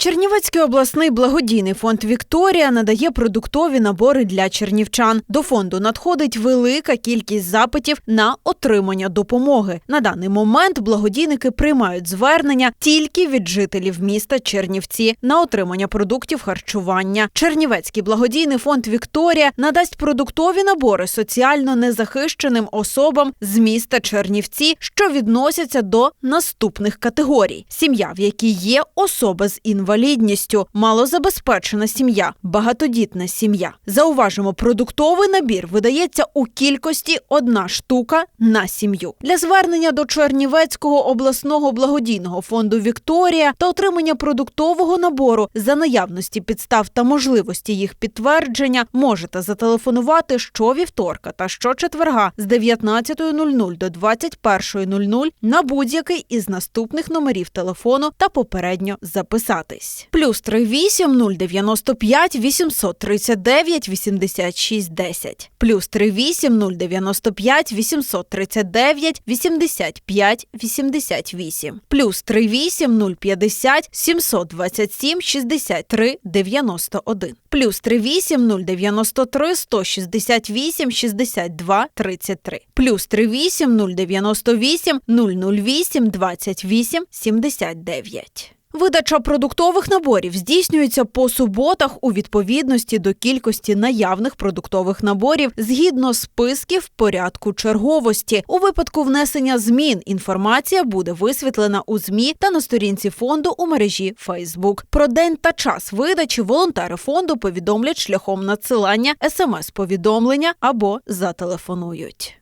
Чернівецький обласний благодійний фонд Вікторія надає продуктові набори для чернівчан. До фонду надходить велика кількість запитів на отримання допомоги. На даний момент благодійники приймають звернення тільки від жителів міста Чернівці на отримання продуктів харчування. Чернівецький благодійний фонд Вікторія надасть продуктові набори соціально незахищеним особам з міста Чернівці, що відносяться до наступних категорій: сім'я, в якій є особа з інвалідністю, малозабезпечена сім'я, багатодітна сім'я. Зауважимо, продуктовий набір видається у кількості одна штука на сім'ю. Для звернення до Чернівецького обласного благодійного фонду Вікторія та отримання продуктового набору за наявності підстав та можливості їх підтвердження можете зателефонувати щовівторка та щочетверга з 19.00 до 21.00 на будь-який із наступних номерів телефону та попередньо записатись. Плюс 38 095 839 86 10. Плюс 38 095 839 85 88. Плюс 38 050 727 63 91. Плюс 38 093 168 62 33. Плюс 38 098 008 28 79. Видача продуктових наборів здійснюється по суботах у відповідності до кількості наявних продуктових наборів згідно списків порядку черговості. У випадку внесення змін інформація буде висвітлена у змі та на сторінці фонду у мережі Facebook. Про день та час видачі волонтери фонду повідомлять шляхом надсилання смс-повідомлення або зателефонують.